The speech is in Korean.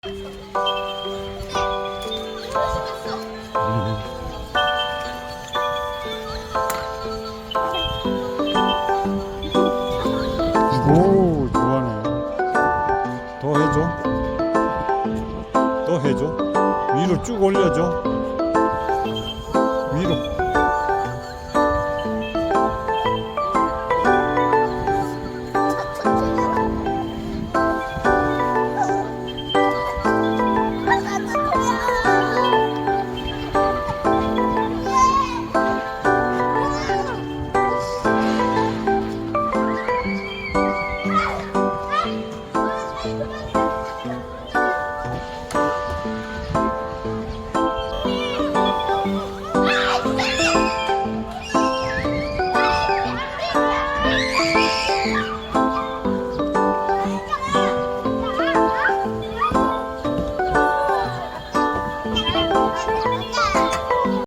오 좋아하네. 더 해줘. 더 해줘. 위로 쭉 올려줘.